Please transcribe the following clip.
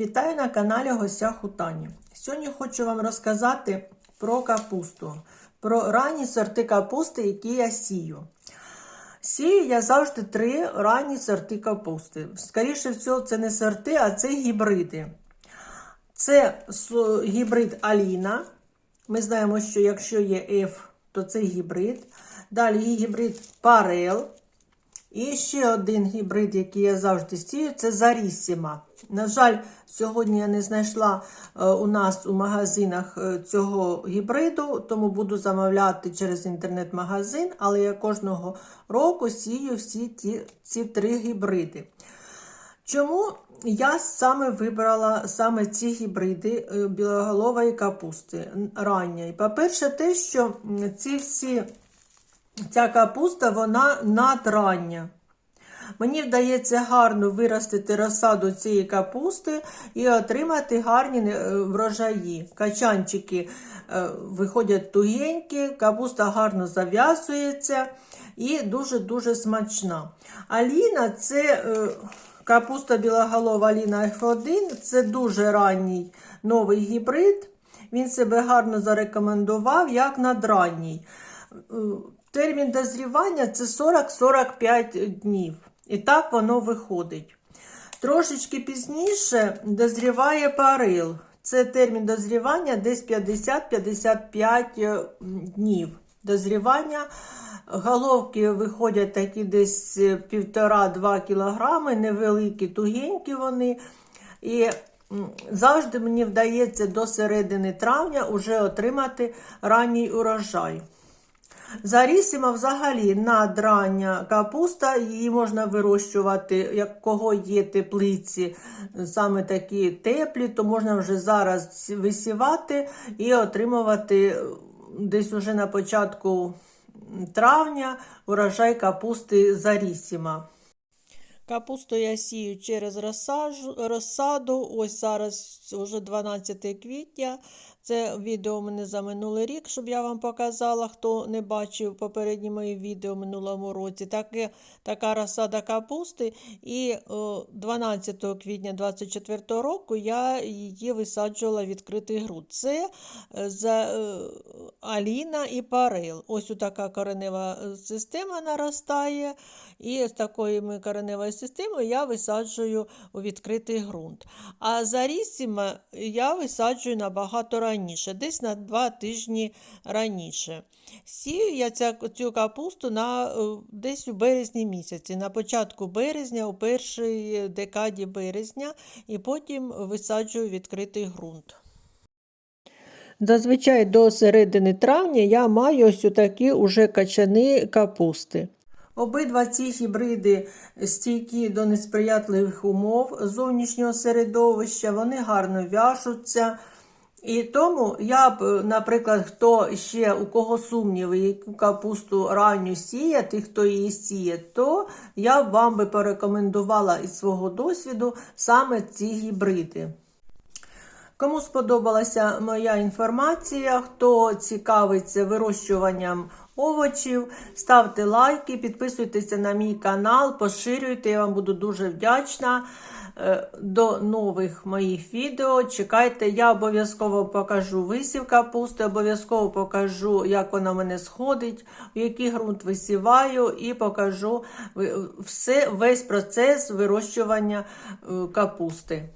Вітаю на каналі Гостях у Тані. Сьогодні хочу вам розказати про капусту, про ранні сорти капусти, які я сію. Сію я завжди три ранні сорти капусти. Скоріше всього, це не сорти, а це гібриди. Це гібрид Аліна. Ми знаємо, що якщо є F, то це гібрид. Далі є гібрид Парел. І ще один гібрид, який я завжди сію, це Зарісіма. На жаль, сьогодні я не знайшла е, у нас у магазинах е, цього гібриду, тому буду замовляти через інтернет-магазин, але я кожного року сію всі ті, ці три гібриди. Чому я саме вибрала саме ці гібриди е, білоголової капусти ранньої? По-перше, те, що ці всі ця капуста вона надрання. Мені вдається гарно виростити розсаду цієї капусти і отримати гарні е, врожаї. Качанчики е, виходять тугенькі, капуста гарно зав'язується і дуже-дуже смачна. Аліна це е, капуста білоголова Аліна F1, це дуже ранній новий гібрид. Він себе гарно зарекомендував як надранній. Термін дозрівання це 40-45 днів. І так воно виходить. Трошечки пізніше дозріває парил. Це термін дозрівання десь 50-55 днів. Дозрівання головки виходять такі десь 1,5-2 кг, невеликі, тугенькі вони. І завжди мені вдається до середини травня вже отримати ранній урожай. Зарісима взагалі надрання капуста, її можна вирощувати, як кого є теплиці, саме такі теплі, то можна вже зараз висівати і отримувати десь уже на початку травня урожай капусти Зарісіма. Капусту я сію через розсаду. Ось зараз вже 12 квітня. Це відео у мене за минулий рік, щоб я вам показала, хто не бачив попередні мої відео в минулому році. Таке, така розсада капусти. І 12 квітня 24 року я її висаджувала в відкритий ґрунт. Це е, за е, Аліна і Парил. Ось така коренева е, система наростає. І з такою кореневою системою я висаджую у відкритий ґрунт. А зарісіма я висаджую набагато раніше, десь на два тижні раніше. Сію я цю капусту на, е, десь у березні місяці, на початку березня, у першій декаді березня, і потім висаджую відкритий ґрунт. Зазвичай до середини травня я маю ось такі уже качани капусти. Обидва ці гібриди стійкі до несприятливих умов зовнішнього середовища, вони гарно в'яжуться. І тому я б, наприклад, хто ще у кого сумніви, яку капусту ранню сіяти, хто її сіє, то я б вам би порекомендувала із свого досвіду саме ці гібриди. Кому сподобалася моя інформація, хто цікавиться вирощуванням овочів, ставте лайки, підписуйтеся на мій канал, поширюйте, я вам буду дуже вдячна. Е, До нових моїх відео. Чекайте, я обов'язково покажу висів капусти, обов'язково покажу, як вона мене сходить, в який ґрунт висіваю, і покажу все, весь процес вирощування е, капусти.